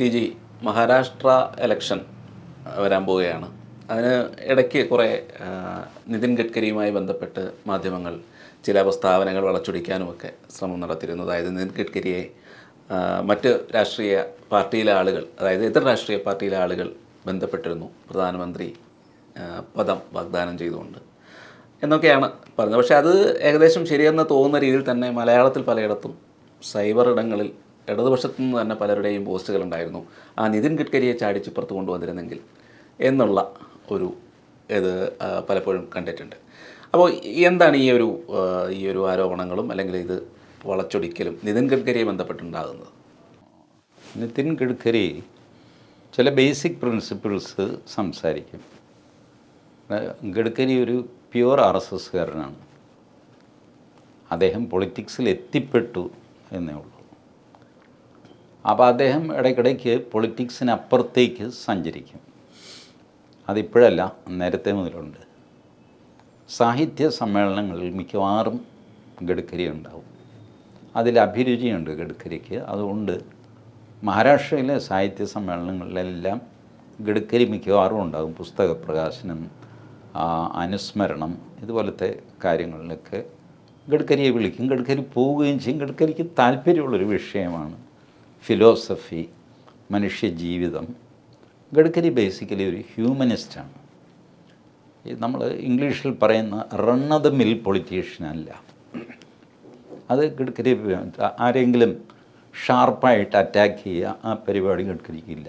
T G Maharashtra election വരാൻ പോവുകയാണ്. അതിന് ഇടയ്ക്ക് കുറേ നിതിൻ ഗഡ്കരിയുമായി ബന്ധപ്പെട്ട് മാധ്യമങ്ങൾ ചില പ്രസ്താവനകൾ വളച്ചൊടിക്കാനുമൊക്കെ ശ്രമം നടത്തിയിരുന്നു. അതായത് നിതിൻ ഗഡ്കരിയെ മറ്റ് രാഷ്ട്രീയ പാർട്ടിയിലെ ആളുകൾ അതായത് ഇതര രാഷ്ട്രീയ പാർട്ടിയിലെ ആളുകൾ ബന്ധപ്പെട്ടിരുന്നു. പ്രധാനമന്ത്രി പദം വാഗ്ദാനം ചെയ്തുകൊണ്ട്. എന്നൊക്കെയാണ് പറഞ്ഞത്. പക്ഷേ അത് ഏകദേശം ശരിയെന്ന് തോന്നുന്ന രീതിയിൽ തന്നെ മലയാളത്തിൽ പലയിടത്തും സൈബർ ഇടങ്ങളിൽ ഇടതുപക്ഷത്തു നിന്ന് തന്നെ പലരുടെയും പോസ്റ്റുകൾ ഉണ്ടായിരുന്നു. ആ നിതിൻ ഗഡ്കരിയെ ചാടിച്ചിപ്പുറത്ത് കൊണ്ടുവന്നിരുന്നെങ്കിൽ എന്നുള്ള ഒരു ഇത് പലപ്പോഴും കണ്ടിട്ടുണ്ട്. അപ്പോൾ എന്താണ് ഈ ഒരു ഈ ഒരു ആരോപണങ്ങളും അല്ലെങ്കിൽ ഇത് വളച്ചൊടിക്കലും? നിതിൻ ഗഡ്കരിയെ ബന്ധപ്പെട്ടുണ്ടാകുന്നത്? നിതിൻ ഗഡ്കരി ചില ബേസിക് പ്രിൻസിപ്പിൾസ് സംസാരിക്കും. ഗഡ്കരി ഒരു പ്യുവർ ആർ എസ് എസ്കാരനാണ്. അദ്ദേഹം പൊളിറ്റിക്സിൽ എത്തിപ്പെട്ടു എന്നേ ഉള്ളൂ. അപ്പോൾ അദ്ദേഹം ഇടയ്ക്കിടയ്ക്ക് പൊളിറ്റിക്സിനപ്പുറത്തേക്ക് സഞ്ചരിക്കും. അതിപ്പോഴല്ല നേരത്തെ മുതലുണ്ട്. സാഹിത്യ സമ്മേളനങ്ങളിൽ മിക്കവാറും ഗഡ്കരി ഉണ്ടാവും. അതിൽ അഭിരുചിയുണ്ട് ഗഡ്കരിക്ക്. അതുകൊണ്ട് മഹാരാഷ്ട്രയിലെ സാഹിത്യ സമ്മേളനങ്ങളിലെല്ലാം ഗഡ്കരി മിക്കവാറും ഉണ്ടാകും. പുസ്തക പ്രകാശനം അനുസ്മരണം ഇതുപോലത്തെ കാര്യങ്ങളിലൊക്കെ ഗഡ്കരിയെ വിളിക്കും. ഗഡ്കരി പോവുകയും ചെയ്യും. ഗഡ്കരിക്ക് താല്പര്യമുള്ളൊരു വിഷയമാണ് ഫിലോസഫി മനുഷ്യജീവിതം ഗഡ്കരി ബേസിക്കലി ഒരു ഹ്യൂമനിസ്റ്റാണ് നമ്മൾ ഇംഗ്ലീഷിൽ പറയുന്ന run of the mill politician അല്ല. അത് ഗഡ്കരി ആരെങ്കിലും ഷാർപ്പായിട്ട് അറ്റാക്ക് ചെയ്യുക ആ പരിപാടി ഗഡ്കരിക്കില്ല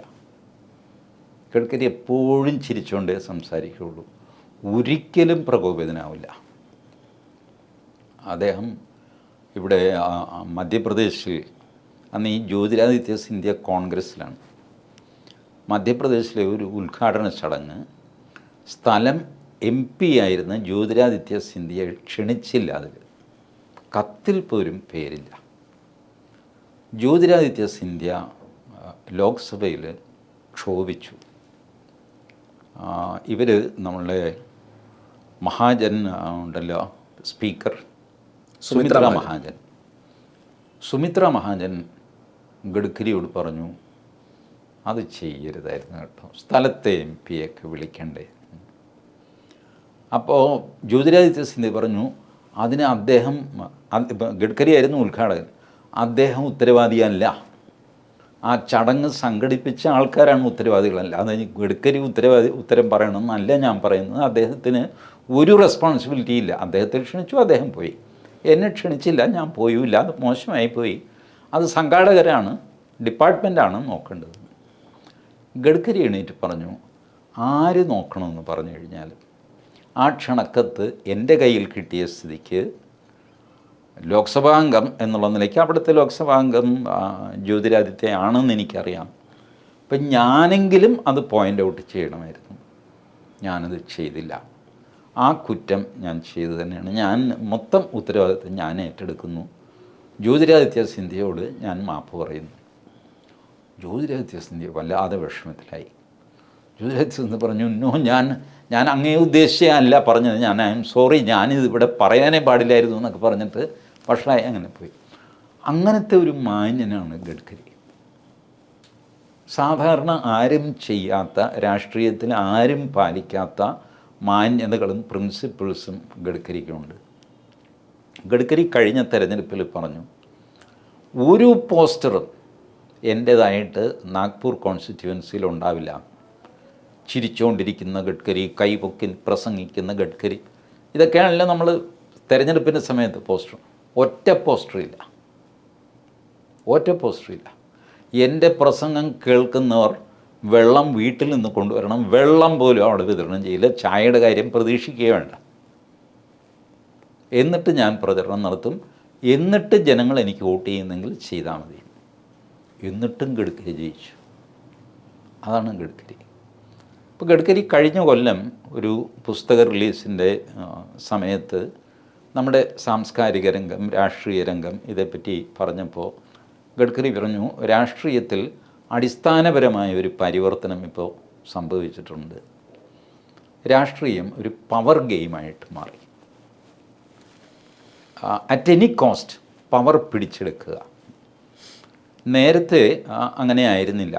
ഗഡ്കരി എപ്പോഴും ചിരിച്ചുകൊണ്ടേ സംസാരിക്കുകയുള്ളൂ. ഒരിക്കലും പ്രകോപിതനാവില്ല. അദ്ദേഹം ഇവിടെ മധ്യപ്രദേശിൽ അന്ന് ഈ ജ്യോതിരാദിത്യ സിന്ധ്യ കോൺഗ്രസ്സിലാണ്. മധ്യപ്രദേശിലെ ഒരു ഉദ്ഘാടന ചടങ്ങ്. സ്ഥലം എം പി ആയിരുന്ന ജ്യോതിരാദിത്യ സിന്ധ്യയെ ക്ഷണിച്ചില്ല അതിൽ. കത്തിൽ പോലും പേരില്ല. ജ്യോതിരാദിത്യ സിന്ധ്യ ലോക്സഭയിൽ ക്ഷോഭിച്ചു. ഇവർ നമ്മളുടെ മഹാജൻ ഉണ്ടല്ലോ സ്പീക്കർ സുമിത്ര മഹാജൻ. സുമിത്ര മഹാജൻ ഗഡ്കരിയോട് പറഞ്ഞു അത് ചെയ്യരുതായിരുന്നു കേട്ടോ. സ്ഥലത്തെ എം പിയൊക്കെ വിളിക്കണ്ടേ. അപ്പോൾ ജ്യോതിരാദിത്യ സിന്ധ്യ പറഞ്ഞു അതിന് അദ്ദേഹം ഗഡ്കരി ആയിരുന്നു ഉദ്ഘാടകൻ. അദ്ദേഹം ഉത്തരവാദിയല്ല. ആ ചടങ്ങ് സംഘടിപ്പിച്ച ആൾക്കാരാണ് ഉത്തരവാദികളല്ല. അത് ഗഡ്കരി ഉത്തരവാദി ഉത്തരം പറയണമെന്നല്ല ഞാൻ പറയുന്നത്. അദ്ദേഹത്തിന് ഒരു റെസ്പോൺസിബിലിറ്റി ഇല്ല. അദ്ദേഹത്തെ ക്ഷണിച്ചു അദ്ദേഹം പോയി. എന്നെ ക്ഷണിച്ചില്ല ഞാൻ പോയില്ല. അത് മോശമായി പോയി അത് സംഘാടകരാണ് ഡിപ്പാർട്ട്മെന്റാണ് നോക്കേണ്ടത്. ഗഡ്കരി എണീറ്റ് പറഞ്ഞു ആര് നോക്കണമെന്ന് പറഞ്ഞു കഴിഞ്ഞാൽ ആ ക്ഷണക്കത്ത് എന്റെ കയ്യിൽ കിട്ടിയ സ്ഥിതിക്ക് ലോക്സഭാംഗം എന്നുള്ള നിലയ്ക്ക് അവിടുത്തെ ലോക്സഭാംഗം ആ, ജ്യോതിരാദിത്യ ആണെന്ന് എനിക്കറിയാം. അപ്പം ഞാനെങ്കിലും അത് പോയിന്റ് ഔട്ട് ചെയ്യണമായിരുന്നു. ഞാനത് ചെയ്തില്ല. ആ കുറ്റം ഞാൻ ചെയ്തു തന്നെയാണ്. ഞാൻ മൊത്തം ഉത്തരവാദിത്വം ഞാൻ ഏറ്റെടുക്കുന്നു. ജ്യോതിരാദിത്യ സിന്ധ്യയോട് ഞാൻ മാപ്പ് പറയുന്നു. ജ്യോതിരാദിത്യ സിന്ധ്യ വല്ലാതെ വിഷമത്തിലായി. ജ്യോതിരാദിത്യ സിന്ധ്യ പറഞ്ഞു നോ ഞാൻ ഞാൻ അങ്ങേ ഉദ്ദേശിച്ചല്ല പറഞ്ഞത്. ഞാൻ ഐ എം സോറി ഞാനിത് ഇവിടെ പറയാനേ പാടില്ലായിരുന്നു എന്നൊക്കെ പറഞ്ഞിട്ട് വഷളായി അങ്ങനെ പോയി. അങ്ങനത്തെ ഒരു മാന്യനാണ് ഗഡ്കരി. സാധാരണ ആരും ചെയ്യാത്ത രാഷ്ട്രീയത്തിൽ ആരും പാലിക്കാത്ത മാന്യതകളും പ്രിൻസിപ്പിൾസും ഗഡ്കരിക്കുണ്ട്. ഗഡ്കരി കഴിഞ്ഞ തെരഞ്ഞെടുപ്പിൽ പറഞ്ഞു ഒരു പോസ്റ്ററും എന്റേതായിട്ട് നാഗ്പൂർ കോൺസ്റ്റിറ്റ്യുവൻസിയിൽ ഉണ്ടാവില്ല ചിരിച്ചുകൊണ്ടിരിക്കുന്ന ഗഡ്കരി കൈപൊക്കി പ്രസംഗിക്കുന്ന ഗഡ്കരി ഇതൊക്കെയാണല്ലോ നമ്മൾ തെരഞ്ഞെടുപ്പിന്റെ സമയത്ത് പോസ്റ്റർ. ഒറ്റ പോസ്റ്ററില്ല. ഒറ്റ പോസ്റ്ററില്ല. എന്റെ പ്രസംഗം കേൾക്കുന്നവർ വെള്ളം വീട്ടിൽ നിന്ന് കൊണ്ടുവരണം. വെള്ളം പോലും അവിടെ വിതരണം ചെയ്യില്ല. ചായയുടെ കാര്യം പ്രതീക്ഷിക്കുകയേ വേണ്ട. എന്നിട്ട് ഞാൻ പ്രചരണം നടത്തും. എന്നിട്ട് ജനങ്ങൾ എനിക്ക് വോട്ട് ചെയ്യുന്നെങ്കിൽ ചെയ്താൽ മതി. എന്നിട്ടും ഗഡ്കരി ജയിച്ചു. അതാണ് ഗഡ്കരി. ഇപ്പോൾ ഗഡ്കരി കഴിഞ്ഞ കൊല്ലം ഒരു പുസ്തക റിലീസിന്റെ സമയത്ത് നമ്മുടെ സാംസ്കാരിക രംഗം രാഷ്ട്രീയ രംഗം ഇതേപ്പറ്റി പറഞ്ഞപ്പോൾ ഗഡ്കരി പറഞ്ഞു രാഷ്ട്രീയത്തിൽ അടിസ്ഥാനപരമായ ഒരു പരിവർത്തനം ഇപ്പോൾ സംഭവിച്ചിട്ടുണ്ട്. രാഷ്ട്രീയം ഒരു പവർ ഗെയിമായിട്ട് മാറി. അറ്റ് എനി കോസ്റ്റ് പവർ പിടിച്ചെടുക്കുക. നേരത്തെ അങ്ങനെ ആയിരുന്നില്ല.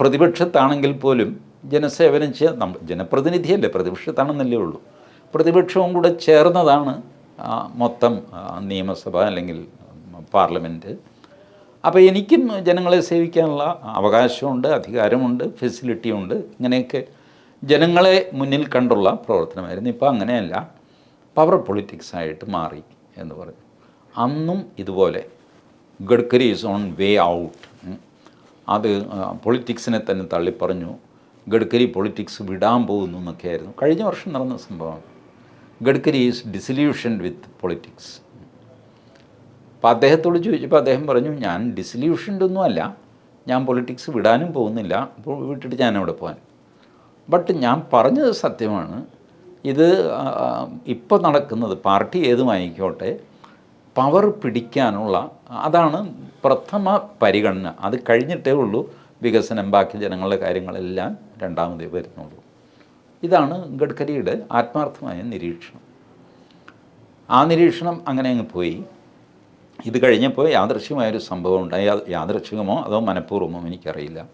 പ്രതിപക്ഷത്താണെങ്കിൽ പോലും ജനസേവനം ചെയ്യാൻ നമ്മൾ ജനപ്രതിനിധിയല്ലേ പ്രതിപക്ഷത്താണെന്നല്ലേ ഉള്ളൂ. പ്രതിപക്ഷവും കൂടെ ചേർന്നതാണ് മൊത്തം നിയമസഭ അല്ലെങ്കിൽ പാർലമെന്റ് അപ്പോൾ എനിക്കും ജനങ്ങളെ സേവിക്കാനുള്ള അവകാശമുണ്ട് അധികാരമുണ്ട് ഫെസിലിറ്റിയുണ്ട് ഇങ്ങനെയൊക്കെ ജനങ്ങളെ മുന്നിൽ കണ്ടുള്ള പ്രവർത്തനമായിരുന്നു. ഇപ്പോൾ അങ്ങനെയല്ല. പവർ പൊളിറ്റിക്സ് ആയിട്ട് മാറി എന്ന് പറയും അന്നും ഇതുപോലെ Gadkari is on way out അത് പൊളിറ്റിക്സിനെ തന്നെ തള്ളിപ്പറഞ്ഞു. ഗഡ്കരി പൊളിറ്റിക്സ് വിടാൻ പോകുന്നു എന്നൊക്കെയായിരുന്നു. കഴിഞ്ഞ വർഷം നടന്ന സംഭവമാണ് Gadkari is disillusion with politics അപ്പോൾ അദ്ദേഹത്തോട് ചോദിച്ചപ്പോൾ അദ്ദേഹം പറഞ്ഞു ഞാൻ ഡിസല്യൂഷന്റെ ഒന്നും അല്ല. ഞാൻ പൊളിറ്റിക്സ് വിടാനും പോകുന്നില്ല. അപ്പോൾ വിട്ടിട്ട് ഞാൻ അവിടെ പോകാൻ. ബട്ട് ഞാൻ പറഞ്ഞത് സത്യമാണ്. ഇത് ഇപ്പോൾ നടക്കുന്നത് പാർട്ടി ഏതുമായിക്കോട്ടെ പവർ പിടിക്കാനുള്ള അതാണ് പ്രഥമ പരിഗണന. അത് കഴിഞ്ഞിട്ടേ ഉള്ളൂ വികസനം ബാക്കി ജനങ്ങളുടെ കാര്യങ്ങളെല്ലാം രണ്ടാമതേ വരുന്നുള്ളൂ. ഇതാണ് ഗഡ്കരിയുടെ ആത്മാർത്ഥമായ നിരീക്ഷണം. ആ നിരീക്ഷണം അങ്ങനെ അങ്ങ് പോയി. ഇത് കഴിഞ്ഞപ്പോൾ യാദൃശ്യമായൊരു സംഭവം ഉണ്ടായി യാദൃശ്യമോ യാദൃച്ഛികമോ അതോ മനഃപൂർവമോ എനിക്കറിയില്ല.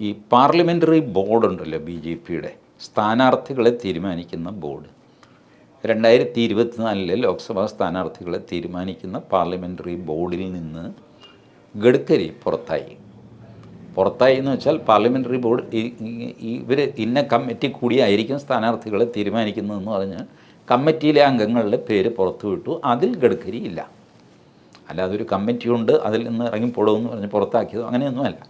ഈ പാർലമെന്ററി ബോർഡ് ഉണ്ടല്ലോ ബി ജെ പിയുടെ. സ്ഥാനാർത്ഥികളെ തീരുമാനിക്കുന്ന ബോർഡ്. രണ്ടായിരത്തി ഇരുപത്തിനാലിലെ ലോക്സഭാ സ്ഥാനാർത്ഥികളെ തീരുമാനിക്കുന്ന പാർലമെന്ററി ബോർഡിൽ നിന്ന് ഗഡ്കരി പുറത്തായി. പുറത്തായി എന്ന് വെച്ചാൽ പാർലമെന്ററി ബോർഡ് ഇവർ ഇന്ന കമ്മിറ്റി കൂടിയായിരിക്കും സ്ഥാനാർത്ഥികളെ തീരുമാനിക്കുന്നതെന്ന് പറഞ്ഞ് കമ്മിറ്റിയിലെ അംഗങ്ങളുടെ പേര് പുറത്തു വിട്ടു അതിൽ ഗഡ്കരി ഇല്ല. അല്ലാതെ ഒരു കമ്മിറ്റി ഉണ്ട് അതിൽ നിന്ന് ഇറങ്ങിപ്പോടുമെന്ന് പറഞ്ഞ് പുറത്താക്കിയതോ അങ്ങനെയൊന്നുമല്ല.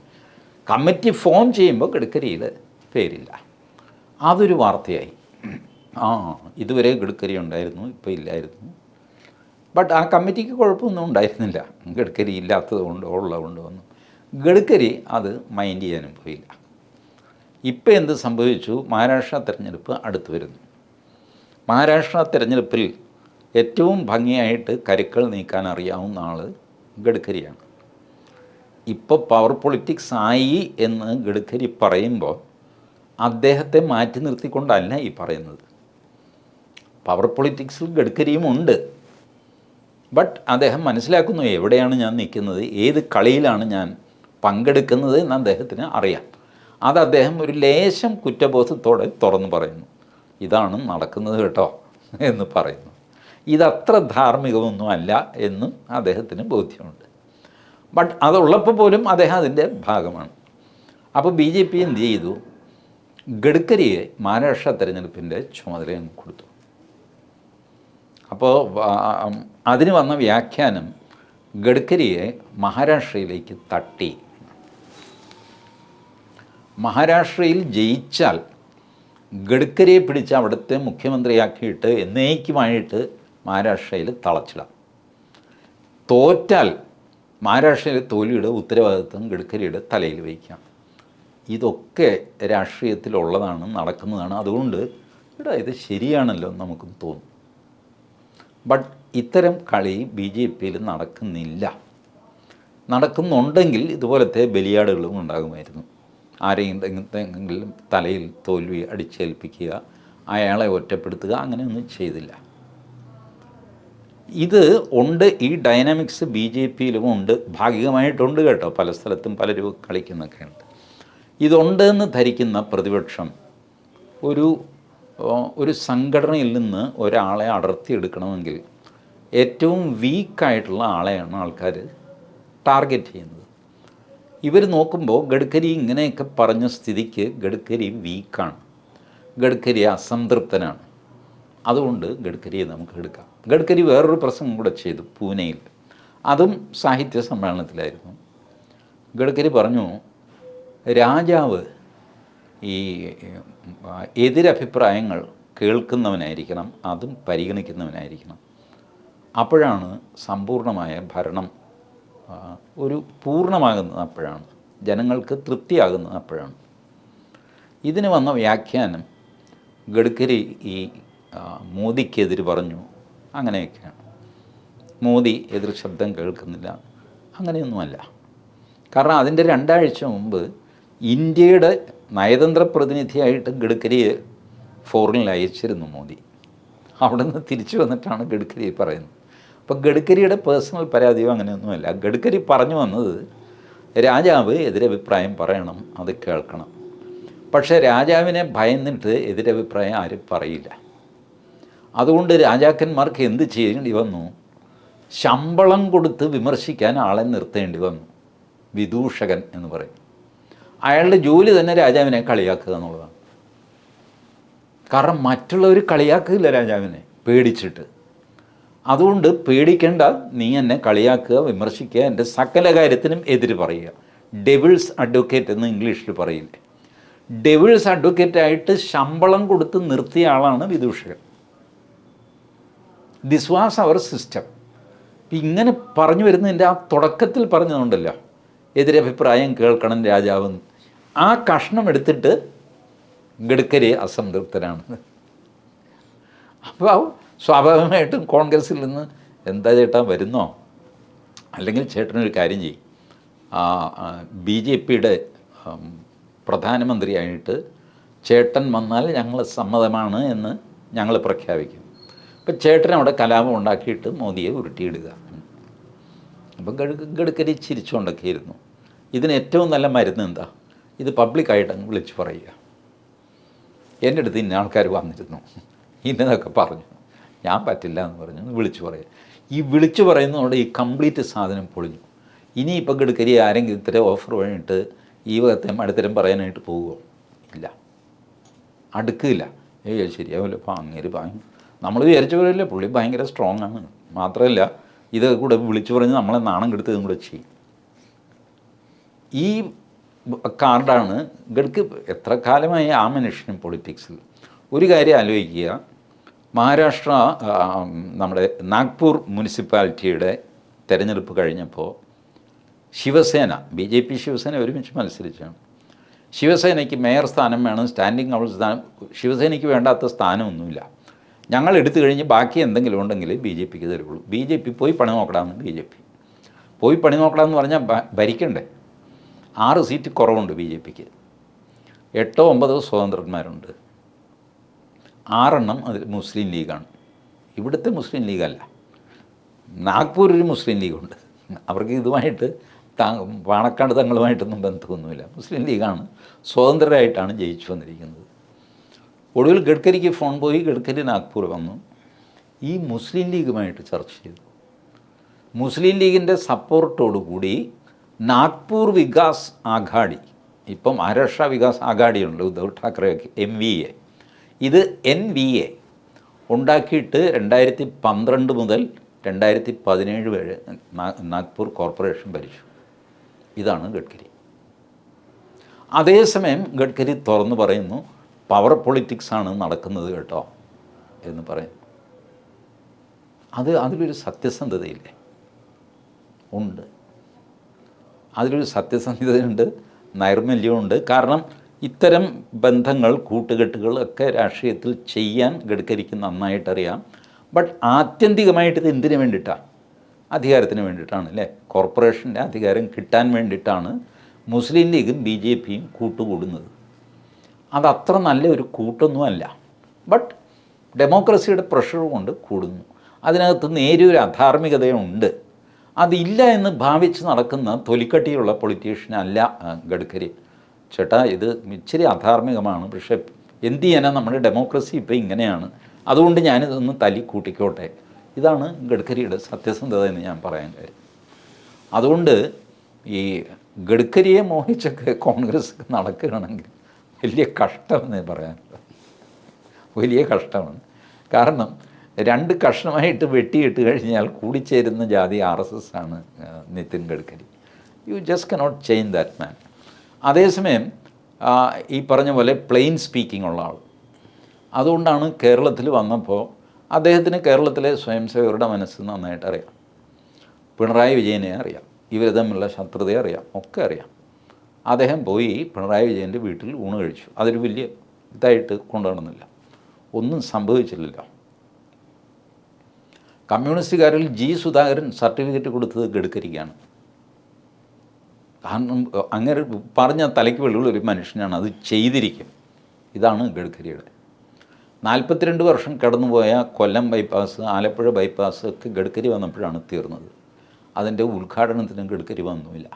കമ്മിറ്റി ഫോം ചെയ്യുമ്പോൾ ഗഡ്കരിയിൽ പേരില്ല. അതൊരു വാർത്തയായി. ആ ഇതുവരെ ഗഡ്കരി ഉണ്ടായിരുന്നു ഇപ്പോൾ ഇല്ലായിരുന്നു. ബട്ട് ആ കമ്മിറ്റിക്ക് കുഴപ്പമൊന്നും ഉണ്ടായിരുന്നില്ല. ഗഡ്കരി ഇല്ലാത്തത് കൊണ്ട് ഉള്ളതുകൊണ്ട് വന്നു ഗഡ്കരി അത് മൈൻഡ് ചെയ്യാനും പോയില്ല ഇപ്പം എന്ത് സംഭവിച്ചു? മഹാരാഷ്ട്ര തിരഞ്ഞെടുപ്പ് അടുത്ത് വരുന്നു. മഹാരാഷ്ട്ര തിരഞ്ഞെടുപ്പിൽ ഏറ്റവും ഭംഗിയായിട്ട് കരുക്കൾ നീക്കാൻ അറിയാവുന്ന ആൾ ഗഡ്കരിയാണ്. ഇപ്പോൾ പവർ പൊളിറ്റിക്സ് ആയി എന്ന് ഗഡ്കരി പറയുമ്പോൾ അദ്ദേഹത്തെ മാറ്റി നിർത്തിക്കൊണ്ടല്ല ഈ പറയുന്നത്. പവർ പൊളിറ്റിക്സിൽ ഗഡ്കരിയും ഉണ്ട്. ബട്ട് അദ്ദേഹം മനസ്സിലാക്കുന്നു എവിടെയാണ് ഞാൻ നിൽക്കുന്നത് ഏത് കളിയിലാണ് ഞാൻ പങ്കെടുക്കുന്നത് എന്ന് അദ്ദേഹത്തിന് അറിയാം. അത് അദ്ദേഹം ഒരു ലേശം കുറ്റബോധത്തോടെ തുറന്നു പറയുന്നു. ഇതാണ് നടക്കുന്നത് കേട്ടോ എന്ന് പറയുന്നു. ഇതത്ര ധാർമ്മികമൊന്നും അല്ല എന്നും അദ്ദേഹത്തിന് ബോധ്യമുണ്ട്. ബട്ട് അതുള്ളപ്പോൾ പോലും അദ്ദേഹം അതിന്റെ ഭാഗമാണ്. അപ്പോൾ ബി ജെ പി എന്ത് ചെയ്തു? ഗഡ്കരിയെ മഹാരാഷ്ട്ര തെരഞ്ഞെടുപ്പിന്റെ ചുമതല കൊടുത്തു. അപ്പോൾ അതിന് വന്ന വ്യാഖ്യാനം ഗഡ്കരിയെ മഹാരാഷ്ട്രയിലേക്ക് തട്ടി. മഹാരാഷ്ട്രയിൽ ജയിച്ചാൽ ഗഡ്കരിയെ പിടിച്ച് അവിടുത്തെ മുഖ്യമന്ത്രിയാക്കിയിട്ട് എന്നേക്കുമായിട്ട് മഹാരാഷ്ട്രയിൽ തളച്ചിടാം. തോറ്റാൽ മഹാരാഷ്ട്രയിലെ തോൽവിയുടെ ഉത്തരവാദിത്വം ഗഡ്കരിയുടെ തലയിൽ വയ്ക്കാം. ഇതൊക്കെ രാഷ്ട്രീയത്തിലുള്ളതാണ് നടക്കുന്നതാണ്. അതുകൊണ്ട് ഇവിടെ ഇത് ശരിയാണല്ലോ എന്ന് നമുക്ക് തോന്നും. ബട്ട് ഇത്തരം കളി ബി ജെ പിയിൽ നടക്കുന്നില്ല. നടക്കുന്നുണ്ടെങ്കിൽ ഇതുപോലത്തെ ബലിയാടുകളും ഉണ്ടാകുമായിരുന്നു. ആരെയും തലയിൽ തോൽവി അടിച്ചേൽപ്പിക്കുക അയാളെ ഒറ്റപ്പെടുത്തുക അങ്ങനെയൊന്നും ചെയ്തില്ല. ഇത് ഉണ്ട് ഈ ഡൈനാമിക്സ് ബി ജെ പിയിലും ഉണ്ട് ഭാഗികമായിട്ടുണ്ട് കേട്ടോ. പല സ്ഥലത്തും പലരും കളിക്കുന്നൊക്കെ ഉണ്ട് ഇതുണ്ട് എന്ന് ധരിക്കുന്ന പ്രതിപക്ഷം ഒരു ഒരു സംഘടനയിൽ നിന്ന് ഒരാളെ അടർത്തിയെടുക്കണമെങ്കിൽ ഏറ്റവും വീക്കായിട്ടുള്ള ആളെയാണ് ആൾക്കാർ ടാർഗറ്റ് ചെയ്യുന്നത്. ഇവർ നോക്കുമ്പോൾ ഗഡ്കരി ഇങ്ങനെയൊക്കെ പറഞ്ഞ സ്ഥിതിക്ക് ഗഡ്കരി വീക്കാണ്. ഗഡ്കരി അസംതൃപ്തനാണ്. അതുകൊണ്ട് ഗഡ്കരിയെ നമുക്ക് എടുക്കാം. ഗഡ്കരി വേറൊരു പ്രസംഗം കൂടെ ചെയ്തു പൂനെയിൽ. അതും സാഹിത്യ സമ്മേളനത്തിലായിരുന്നു. ഗഡ്കരി പറഞ്ഞു രാജാവ് ഈ എതിരഭിപ്രായങ്ങൾ കേൾക്കുന്നവനായിരിക്കണം അതും പരിഗണിക്കുന്നവനായിരിക്കണം. അപ്പോഴാണ് സമ്പൂർണമായ ഭരണം ഒരു പൂർണമാകുന്നത് അപ്പോഴാണ്. ജനങ്ങൾക്ക് തൃപ്തിയാകുന്നത് അപ്പോഴാണ്. ഇതിന് വന്ന വ്യാഖ്യാനം ഗഡ്കരി ഈ മോദിക്കെതിര് പറഞ്ഞു. അങ്ങനെയൊക്കെയാണ്. മോദി എതിർ ശബ്ദം കേൾക്കുന്നില്ല. അങ്ങനെയൊന്നുമല്ല. കാരണം അതിന്റെ രണ്ടാഴ്ച മുമ്പ് ഇന്ത്യയുടെ നയതന്ത്ര പ്രതിനിധിയായിട്ട് ഗഡ്കരിയെ ഫോറിനിൽ അയച്ചിരുന്നു മോദി. അവിടെ നിന്ന് തിരിച്ചു വന്നിട്ടാണ് ഗഡ്കരി പറയുന്നത്. അപ്പോൾ ഗഡ്കരിയുടെ പേഴ്സണൽ പരാതിയോ അങ്ങനെയൊന്നുമല്ല. ഗഡ്കരി പറഞ്ഞു വന്നത് രാജാവ് എതിരഭിപ്രായം പറയണം അത് കേൾക്കണം. പക്ഷേ രാജാവിനെ ഭയന്നിട്ട് എതിരഭിപ്രായം ആരും പറയില്ല. അതുകൊണ്ട് രാജാക്കന്മാർക്ക് എന്ത് ചെയ്യേണ്ടി വന്നു? ശമ്പളം കൊടുത്ത് വിമർശിക്കാൻ ആളെ നിർത്തേണ്ടി വന്നു. വിദൂഷകൻ എന്ന് പറയും. അയാളുടെ ജോലി തന്നെ രാജാവിനെ കളിയാക്കുക എന്നുള്ളതാണ്. കാരണം മറ്റുള്ളവർ കളിയാക്കില്ല രാജാവിനെ പേടിച്ചിട്ട്. അതുകൊണ്ട് പേടിക്കേണ്ട നീ എന്നെ കളിയാക്കുക വിമർശിക്കുക എന്റെ സകല കാര്യത്തിനും എതിര് പറയുക. ഡെവിൾസ് അഡ്വക്കേറ്റ് എന്ന് ഇംഗ്ലീഷിൽ പറയില്ലേ? ഡെവിൾസ് അഡ്വക്കേറ്റായിട്ട് ശമ്പളം കൊടുത്ത് നിർത്തിയ ആളാണ് വിദൂഷകൻ. ദിസ് വാസ് അവർ സിസ്റ്റം ഇങ്ങനെ പറഞ്ഞു വരുന്നതിന്റെ ആ തുടക്കത്തിൽ പറഞ്ഞതുണ്ടല്ലോ എതിരഭിപ്രായം കേൾക്കണം രാജാവെന്ന്. ആ കഷ്ണം എടുത്തിട്ട് ഗഡ്കരി അസംതൃപ്തനാണ്. അപ്പോൾ സ്വാഭാവികമായിട്ടും കോൺഗ്രസ്സിൽ നിന്ന് എന്താ ചേട്ടാ വരുന്നോ? അല്ലെങ്കിൽ ചേട്ടനൊരു കാര്യം ചെയ്യും. ബി ജെ പിയുടെ പ്രധാനമന്ത്രിയായിട്ട് ചേട്ടൻ വന്നാൽ ഞങ്ങൾ സമ്മതമാണ് എന്ന് ഞങ്ങൾ പ്രഖ്യാപിക്കും. അപ്പം ചേട്ടൻ അവിടെ കലാപം ഉണ്ടാക്കിയിട്ട് മോദിയെ ഉരുട്ടിയിടുക. അപ്പം ഗഡ് ഗഡ്കരി ചിരിച്ചുകൊണ്ടൊക്കെ ഇരുന്നു ഇതിന് ഏറ്റവും നല്ല മരുന്ന് എന്താ? ഇത് പബ്ലിക്കായിട്ട് അങ്ങ് വിളിച്ച് പറയുക. എന്റെ അടുത്ത് ഇന്ന ആൾക്കാർ വന്നിരുന്നു. ഇന്നതൊക്കെ പറഞ്ഞു. ഞാൻ പറ്റില്ല എന്ന് പറഞ്ഞു. വിളിച്ചു പറയുക. ഈ വിളിച്ചു പറയുന്നതോടെ ഈ കംപ്ലീറ്റ് സാധനം പൊളിഞ്ഞു. ഇനിയിപ്പോൾ ഗഡ്കരി ആരെങ്കിലും ഇത്തരം ഓഫർ വേണ്ടിയിട്ട് ഈ വകത്തെ അടുത്തരം പറയാനായിട്ട് പോവുമോ ഇല്ല. അടുക്കില്ല. ഏയ് ശരിയാവില്ല. അപ്പോൾ അങ്ങേര് ഭയങ്കര നമ്മൾ വിചാരിച്ച പോലെയല്ലേ പുള്ളി ഭയങ്കര സ്ട്രോങ് ആണ്. മാത്രമല്ല ഇത് കൂടെ വിളിച്ചു പറഞ്ഞ് നമ്മളെ നാണം കെടുത്തതും കൂടെ ചെയ്യും. ഈ കാർഡാണ്. ഗഡ്ക്ക് എത്ര കാലമായി ആ മനുഷ്യനും പൊളിറ്റിക്സിൽ? ഒരു കാര്യം ആലോചിക്കുക. മഹാരാഷ്ട്ര നമ്മുടെ നാഗ്പൂർ മുനിസിപ്പാലിറ്റിയുടെ തെരഞ്ഞെടുപ്പ് കഴിഞ്ഞപ്പോൾ Shivsena B J P Shivsena ഒരുമിച്ച് മത്സരിച്ചാണ്. ശിവസേനയ്ക്ക് മേയർ സ്ഥാനം വേണം സ്റ്റാൻഡിംഗ് കൗൺസിൽ സ്ഥാനം ശിവസേനയ്ക്ക് വേണ്ടാത്ത സ്ഥാനമൊന്നുമില്ല. ഞങ്ങൾ എടുത്തു കഴിഞ്ഞ് ബാക്കി എന്തെങ്കിലും ഉണ്ടെങ്കിൽ ബി ജെ പിക്ക് തരുള്ളൂ. ബി ജെ പി പോയി പണി നോക്കണമെന്ന് ബി ജെ പി. പോയി പണി നോക്കണമെന്ന് പറഞ്ഞാൽ ഭരിക്കണ്ടേ? ആറ് സീറ്റ് കുറവുണ്ട് ബി ജെ പിക്ക്. എട്ടോ ഒമ്പതോ സ്വതന്ത്രന്മാരുണ്ട്. ആറെണ്ണം അത് മുസ്ലിം ലീഗാണ്. ഇവിടുത്തെ മുസ്ലിം ലീഗല്ല. നാഗ്പൂർ ഒരു മുസ്ലിം ലീഗുണ്ട്. അവർക്ക് ഇതുമായിട്ട് താ പാണക്കാട് തങ്ങളുമായിട്ടൊന്നും ബന്ധമൊന്നുമില്ല. മുസ്ലിം ലീഗാണ് സ്വതന്ത്രരായിട്ടാണ് ജയിച്ചു വന്നിരിക്കുന്നത്. ഒടുവിൽ ഗഡ്കരിക്ക് ഫോൺ പോയി. ഗഡ്കരി നാഗ്പൂർ വന്നു. ഈ മുസ്ലിം ലീഗുമായിട്ട് ചർച്ച ചെയ്തു. മുസ്ലിം ലീഗിന്റെ സപ്പോർട്ടോടുകൂടി നാഗ്പൂർ വികാസ് ആഘാടി. ഇപ്പം Maharashtra Vikas ആഘാടിയുണ്ട് Uddhav Thackeray M V A ഇത് എൻ വി എ ഉണ്ടാക്കിയിട്ട് രണ്ടായിരത്തി പന്ത്രണ്ട് മുതൽ രണ്ടായിരത്തി പതിനേഴ് വരെ നാഗ്പൂർ കോർപ്പറേഷൻ ഭരിച്ചു. ഇതാണ് ഗഡ്കരി. അതേസമയം ഗഡ്കരി തുറന്നു പറയുന്നു പവർ പൊളിറ്റിക്സ് ആണ് നടക്കുന്നത് കേട്ടോ എന്ന് പറയും അത് അതിലൊരു സത്യസന്ധതയില്ലേ? ഉണ്ട്. അതിലൊരു സത്യസന്ധതയുണ്ട് നൈർമല്യമുണ്ട് കാരണം ഇത്തരം ബന്ധങ്ങൾ കൂട്ടുകെട്ടുകൾ ഒക്കെ രാഷ്ട്രീയത്തിൽ ചെയ്യാൻ ഗഡ്കരിക്ക് നന്നായിട്ടറിയാം. ബട്ട് ആത്യന്തികമായിട്ട് ഇത് എന്തിനു വേണ്ടിയിട്ടാണ് അധികാരത്തിന് വേണ്ടിയിട്ടാണ് അല്ലേ? കോർപ്പറേഷന്റെ അധികാരം കിട്ടാൻ വേണ്ടിയിട്ടാണ് മുസ്ലിം ലീഗും ബി ജെ പിയും കൂട്ടുകൂടുന്നത്. അതത്ര നല്ല ഒരു കൂട്ടൊന്നുമല്ല ബട്ട് ഡെമോക്രസിയുടെ പ്രഷർ കൊണ്ട് കൂടുന്നു. അതിനകത്ത് നേരിയൊരു അധാർമികതയുണ്ട്. അതില്ല എന്ന് ഭാവിച്ച് നടക്കുന്ന തൊലിക്കട്ടിയുള്ള പൊളിറ്റീഷ്യൻ അല്ല ഗഡ്കരി. ചേട്ടാ ഇത് ഇച്ചിരി അധാർമികമാണ്. പക്ഷേ എന്ത് ചെയ്യാനാ? നമ്മുടെ ഡെമോക്രസി ഇപ്പോൾ ഇങ്ങനെയാണ്. അതുകൊണ്ട് ഞാനിതൊന്ന് തല്ലി കൂട്ടിക്കോട്ടെ. ഇതാണ് ഗഡ്കരിയുടെ സത്യസന്ധത എന്ന് ഞാൻ പറയാൻ കാര്യം. അതുകൊണ്ട് ഈ ഗഡ്കരിയെ മോഹിച്ചൊക്കെ കോൺഗ്രസ് നടക്കുകയാണെങ്കിൽ വലിയ കഷ്ടമെന്ന് പറയാനുള്ളത് വലിയ കഷ്ടമാണ്. കാരണം രണ്ട് കഷ്ണമായിട്ട് വെട്ടിയിട്ട് കഴിഞ്ഞാൽ കൂടിച്ചേരുന്ന ജാതി ആർ എസ് എസ് ആണ് Nitin Gadkari. You just cannot change that man അതേസമയം ഈ പറഞ്ഞ പോലെ പ്ലെയിൻ സ്പീക്കിംഗ് ഉള്ള ആൾ. അതുകൊണ്ടാണ് കേരളത്തിൽ വന്നപ്പോൾ അദ്ദേഹത്തിന് കേരളത്തിലെ സ്വയം സേവകരുടെ മനസ്സ് നന്നായിട്ട് അറിയാം. പിണറായി വിജയനെ അറിയാം. ഇവർ തമ്മിലുള്ള ശത്രുതയെ അറിയാം. ഒക്കെ അറിയാം. അദ്ദേഹം പോയി പിണറായി വിജയന്റെ വീട്ടിൽ ഊണ് കഴിച്ചു. അതൊരു വലിയ ഇതായിട്ട് കൊണ്ടുവന്നില്ല. ഒന്നും സംഭവിച്ചില്ലല്ലോ. കമ്മ്യൂണിസ്റ്റുകാരിൽ ജി സുധാകരൻ സർട്ടിഫിക്കറ്റ് കൊടുത്തത് ഗഡ്കരിക്കാണ്. കാരണം അങ്ങനെ പറഞ്ഞ തലയ്ക്ക് വെള്ളിയുള്ള ഒരു മനുഷ്യനാണ് അത് ചെയ്തിരിക്കും. ഇതാണ് ഗഡ്കരിയുടെ. നാൽപ്പത്തിരണ്ട് വർഷം കടന്നുപോയ കൊല്ലം ബൈപ്പാസ് ആലപ്പുഴ ബൈപ്പാസ് ഒക്കെ ഗഡ്കരി വന്നപ്പോഴാണ് തീർന്നത്. അതിന്റെ ഉദ്ഘാടനത്തിന് ഗഡ്കരി വന്നുമില്ല.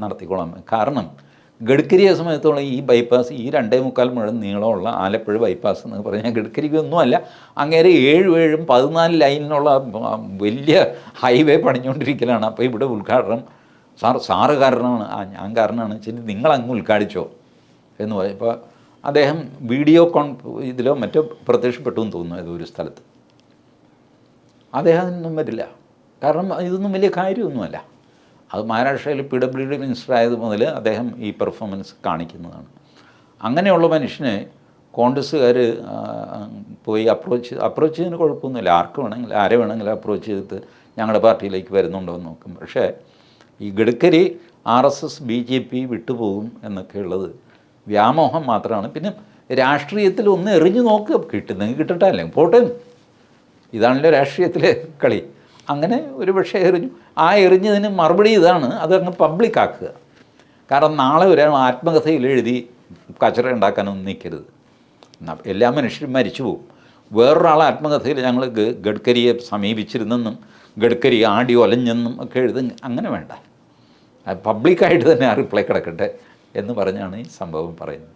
നടത്തിക്കോളാം. കാരണം ഗഡ്കരിയെ സംബന്ധിച്ചോളം ഈ ബൈപ്പാസ് ഈ രണ്ടേ മുക്കാൽ മുഴം നീളമുള്ള ആലപ്പുഴ ബൈപ്പാസ് എന്ന് പറഞ്ഞാൽ ഗഡ്കരിക്കൊന്നുമല്ല. അങ്ങേരെ ഏഴും ഏഴും പതിനാല് ലൈനിനുള്ള വലിയ ഹൈവേ പണിഞ്ഞുകൊണ്ടിരിക്കലാണ്. അപ്പോൾ ഇവിടെ ഉദ്ഘാടനം സാർ സാറ് കാരണമാണ്. ആ ഞാൻ കാരണമാണ്. ശരി നിങ്ങൾ അങ്ങ് ഉദ്ഘാടിച്ചോ എന്ന് പറയും. അദ്ദേഹം വീഡിയോ കോൺ ഇതിലോ മറ്റോ പ്രത്യക്ഷപ്പെട്ടു എന്ന് തോന്നുന്നു ഏതോ ഒരു സ്ഥലത്ത്. അദ്ദേഹം അതിനൊന്നും വരില്ല. കാരണം ഇതൊന്നും വലിയ കാര്യമൊന്നുമല്ല. അത് മഹാരാഷ്ട്രയിൽ പി ഡബ്ല്യു ഡി മിനിസ്റ്റർ ആയത് മുതൽ അദ്ദേഹം ഈ പെർഫോമൻസ് കാണിക്കുന്നതാണ്. അങ്ങനെയുള്ള മനുഷ്യനെ കോൺഗ്രസ്സുകാർ പോയി അപ്രോച്ച് അപ്രോച്ച് ചെയ്യുന്നതിന് കുഴപ്പമൊന്നുമില്ല. ആർക്ക് വേണമെങ്കിലും ആരെ വേണമെങ്കിലും അപ്രോച്ച് ചെയ്തിട്ട് ഞങ്ങളുടെ പാർട്ടിയിലേക്ക് വരുന്നുണ്ടോ എന്ന് നോക്കും. പക്ഷേ ഈ Gadkari R S S B J P വിട്ടുപോകും എന്നൊക്കെ ഉള്ളത് വ്യാമോഹം മാത്രമാണ്. പിന്നെ രാഷ്ട്രീയത്തിൽ ഒന്ന് എറിഞ്ഞു നോക്കുക കിട്ടുന്നെങ്കിൽ കിട്ടട്ടെ അല്ലെങ്കിൽ പോട്ടെ. ഇതാണല്ലോ രാഷ്ട്രീയത്തിലെ കളി. അങ്ങനെ ഒരു പക്ഷേ എറിഞ്ഞു. ആ എറിഞ്ഞതിന് മറുപടി ഇതാണ്. അത് അങ്ങ് പബ്ലിക് ആക്കുക. കാരണം നാളെ ഒരാൾ ആത്മകഥയിൽ എഴുതി കച്ചറ ഉണ്ടാക്കാനൊന്നും നിൽക്കരുത്. എല്ലാ മനുഷ്യരും മരിച്ചു പോകും. വേറൊരാൾ ആത്മകഥയിൽ ഞങ്ങൾ ഗഡ്കരിയെ സമീപിച്ചിരുന്നെന്നും ഗഡ്കരി ആടി ഒലഞ്ഞെന്നും ഒക്കെ എഴുതും അങ്ങനെ വേണ്ട. പബ്ലിക്കായിട്ട് തന്നെ ആ റിപ്ലൈ കിടക്കട്ടെ എന്ന് പറഞ്ഞാണ് ഈ സംഭവം പറയുന്നത്.